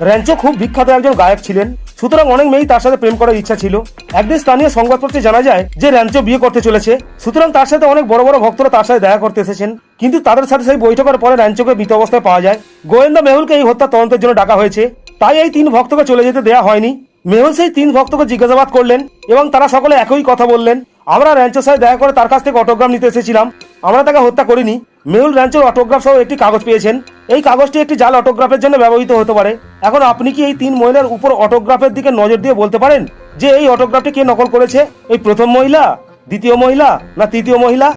র্যাঞ্চো খুব বিখ্যাত একজন গায়ক ছিলেন। সুতরাং অনেক মেয়েই তার সাথে প্রেম করার ইচ্ছা ছিল। একদিন স্থানীয় সংবাদপত্রে জানা যায় যে র্যাঞ্চো বিয়ে করতে চলেছে। সুতরাং তার সাথে অনেক বড় বড় ভক্তরা তার সাথে দেখা করতে এসেছেন। কিন্তু তাদের সাথে সেই বৈঠকের পরে র্যাঞ্চোকে মৃত অবস্থায় পাওয়া যায়। গোয়েন্দা মেহুলকে এই হত্যা তদন্তের জন্য ডাকা হয়েছে। তাই এই তিন ভক্তকে চলে যেতে দেওয়া হয়নি। মেহুল সেই তিন ভক্তকে জিজ্ঞাসাবাদ করলেন এবং তারা সকলে একই কথা বললেন। আমরা র্যাঞ্চোর সাথে দেখা করে তার কাছ থেকে অটোগ্রাম নিতে এসেছিলাম। আমরা তাকে হত্যা করিনি। মেহুল রাঞ্চের অটোগ্রাফ সহ একটি কাগজ পেয়েছেন। এই কাগজটি একটি জাল অটোগ্রাফের জন্য ব্যবহৃত হতে পারে। এখন আপনি কি এই তিন মহিলার উপর অটোগ্রাফের দিকে নজর দিয়ে বলতে পারেন যে এই অটোগ্রাফটি কে নকল করেছে? এই প্রথম মহিলা, দ্বিতীয় মহিলা না তৃতীয় মহিলা?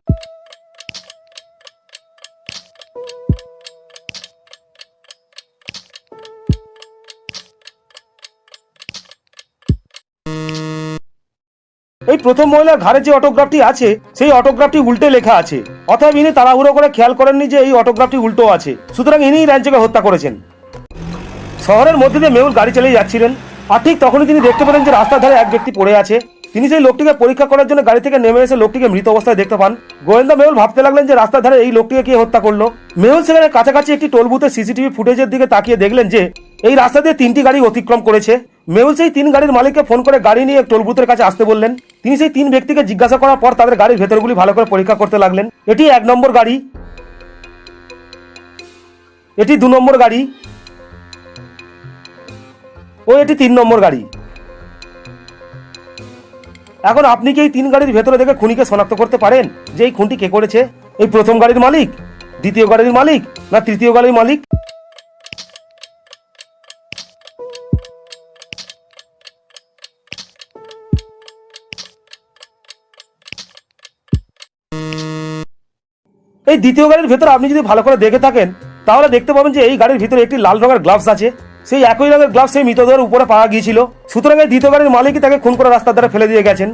এই প্রথম মহিলার ঘাড়ে যে অটোগ্রাফটি আছে, সেই অটোগ্রাফটি উল্টে লেখা আছে। অতএব ইনি তাড়াহুড়ো করে খেয়াল করেননি যে এই অটোগ্রাফটি উল্টো আছে। সুতরাং ইনিই র্যাঞ্চোকে হত্যা করেছেন। শহরের মধ্যে দিয়ে মেহুল গাড়ি চালিয়ে যাচ্ছিলেন আর ঠিক তখনই তিনি দেখতে পেলেন যে রাস্তার ধারে এক ব্যক্তি পড়ে আছে। তিনি সেই লোকটিকে পরীক্ষা করার জন্য গাড়ি থেকে নেমে এসে লোকটিকে মৃত অবস্থায় দেখতে পান। গোয়েন্দা মেহুল ভাবতে লাগলেন যে রাস্তার ধারে এই লোকটিকে কে হত্যা করল? মেহুল সেখানে কাছাকাছি একটি টোল সিসিটিভি ফুটেজের দিকে তাকিয়ে দেখলেন যে এই রাস্তা দিয়ে তিনটি গাড়ি অতিক্রম করেছে। মেহুল সেই তিন গাড়ির মালিককে ফোন করে গাড়ি নিয়ে টোল বুথের কাছে আসতে বললেন। তিনি সেই তিন ব্যক্তিকে জিজ্ঞাসা করার পর তাদের গাড়ির ভেতরগুলি ভালো করে পরীক্ষা করতে লাগলেন। এটি এক নম্বর গাড়ি। এটি দু নম্বর গাড়ি। ও, এটি তিন নম্বর গাড়ি। এখন আপনি কি এই তিন গাড়ির ভেতরে দেখে খুনিকে শনাক্ত করতে পারেন? যে এই খুনটি কে করেছে? এই প্রথম গাড়ির মালিক? দ্বিতীয় গাড়ির মালিক? না তৃতীয় গাড়ির মালিক? এই দ্বিতীয় গাড়ির ভেতরে আপনি যদি ভালো করে দেখে থাকেন, তাহলে দেখতে পাবেন যে এই গাড়ির ভিতরে একটি লাল রঙের গ্লাভস আছে। সেই একই রঙের গ্লাভস সেই মৃতদেহের উপরে পাওয়া গিয়েছিল। সুতরাং এই দ্বিতীয় গাড়ির মালিকই তাকে খুন করে রাস্তার দ্বারা ফেলে দিয়ে গেছেন।